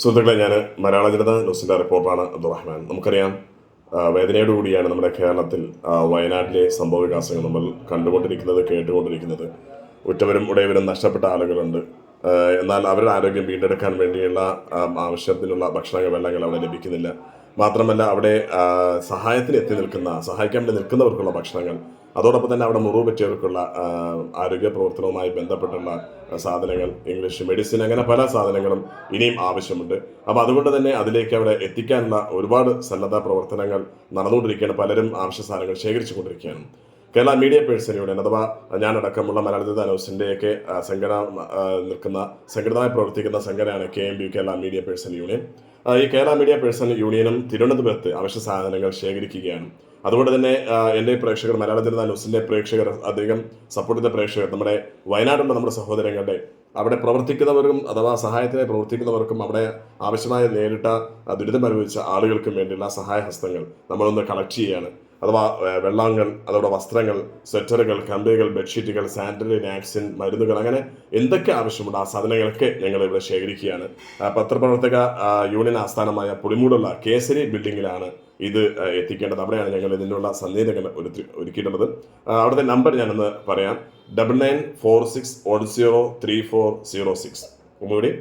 സുഹൃത്തുക്കളെ ഞാൻ മലയാള ജനത ന്യൂസിന്റെ റിപ്പോർട്ടറാണ് അബ്ദുറഹ്മാൻ. നമുക്കറിയാം വേദനയോടുകൂടിയാണ് നമ്മുടെ കേരളത്തിൽ വയനാട്ടിലെ സംഭവ വികാസങ്ങൾ നമ്മൾ കണ്ടുകൊണ്ടിരിക്കുന്നത് കേട്ടുകൊണ്ടിരിക്കുന്നത്. ഉറ്റവരും ഉടയവരും നഷ്ടപ്പെട്ട ആളുകളുണ്ട്. എന്നാൽ അവരുടെ ആരോഗ്യം വീണ്ടെടുക്കാൻ വേണ്ടിയുള്ള ആവശ്യത്തിനുള്ള ഭക്ഷണങ്ങൾ വെള്ളങ്ങൾ അവിടെ ലഭിക്കുന്നില്ല. മാത്രമല്ല അവിടെ സഹായത്തിന് എത്തി നിൽക്കുന്ന സഹായിക്കാൻ വേണ്ടി നിൽക്കുന്നവർക്കുള്ള ഭക്ഷണങ്ങൾ അതോടൊപ്പം തന്നെ അവിടെ മുറിവ് പറ്റിയവർക്കുള്ള ആരോഗ്യ പ്രവർത്തനവുമായി ബന്ധപ്പെട്ടുള്ള സാധനങ്ങൾ ഇംഗ്ലീഷ് മെഡിസിൻ അങ്ങനെ പല സാധനങ്ങളും ഇനിയും ആവശ്യമുണ്ട്. അപ്പോൾ അതുകൊണ്ട് തന്നെ അതിലേക്ക് അവിടെ എത്തിക്കാനുള്ള ഒരുപാട് സന്നദ്ധ പ്രവർത്തനങ്ങൾ നടന്നുകൊണ്ടിരിക്കുകയാണ്. പലരും ആവശ്യ സാധനങ്ങൾ ശേഖരിച്ചു കൊണ്ടിരിക്കുകയാണ് കേരള മീഡിയ പേഴ്സൺ യൂണിയൻ അഥവാ ഞാനടക്കമുള്ള മലയാള ന്യൂസിന്റെയൊക്കെ ഒക്കെ സംഘടന നിൽക്കുന്ന സംഘടനമായി പ്രവർത്തിക്കുന്ന സംഘടനയാണ് K M B Kerala media person union. ഈ കേരള മീഡിയ പേഴ്സൺ യൂണിയനും തിരുവനന്തപുരത്ത് അവശ്യ സാധനങ്ങൾ ശേഖരിക്കുകയാണ്. അതുകൊണ്ട് തന്നെ എന്റെ പ്രേക്ഷകർ മലയാള ജനത ന്യൂസിന്റെ പ്രേക്ഷകർ അധികം സപ്പോർട്ട് ചെയ്ത പ്രേക്ഷകർ നമ്മുടെ വയനാടുള്ള നമ്മുടെ സഹോദരങ്ങളുടെ അവിടെ പ്രവർത്തിക്കുന്നവർക്കും അഥവാ സഹായത്തിനായി പ്രവർത്തിക്കുന്നവർക്കും അവിടെ ആവശ്യമായ നേരിട്ട ദുരിതം അനുഭവിച്ച ആളുകൾക്കും വേണ്ടിയുള്ള സഹായ ഹസ്തങ്ങൾ നമ്മളൊന്ന് കളക്ട് ചെയ്യുകയാണ്. അഥവാ വെള്ളാങ്കൽ അതോടെ വസ്ത്രങ്ങൾ സ്വെറ്ററുകൾ കമ്പികൾ ബെഡ്ഷീറ്റുകൾ സാനിറ്ററി നാപ്സിൻ മരുന്നുകൾ അങ്ങനെ എന്തൊക്കെ ആവശ്യമുണ്ട് ആ സാധനങ്ങളൊക്കെ ഞങ്ങൾ ഇവിടെ ശേഖരിക്കുകയാണ്. പത്രപ്രവർത്തക യൂണിയൻ ആസ്ഥാനമായ പുളിമൂടുള്ള കേസരി ബിൽഡിങ്ങിലാണ് ഇത് എത്തിക്കേണ്ടത്. അവിടെയാണ് ഞങ്ങൾ ഇതിനുള്ള സന്ദേശങ്ങൾ ഒരുക്കിയിട്ടുള്ളത്. അവിടുത്തെ നമ്പർ ഞാനൊന്ന് പറയാം. Double nine four six one zero three four zero six. ഒന്നുകൂടി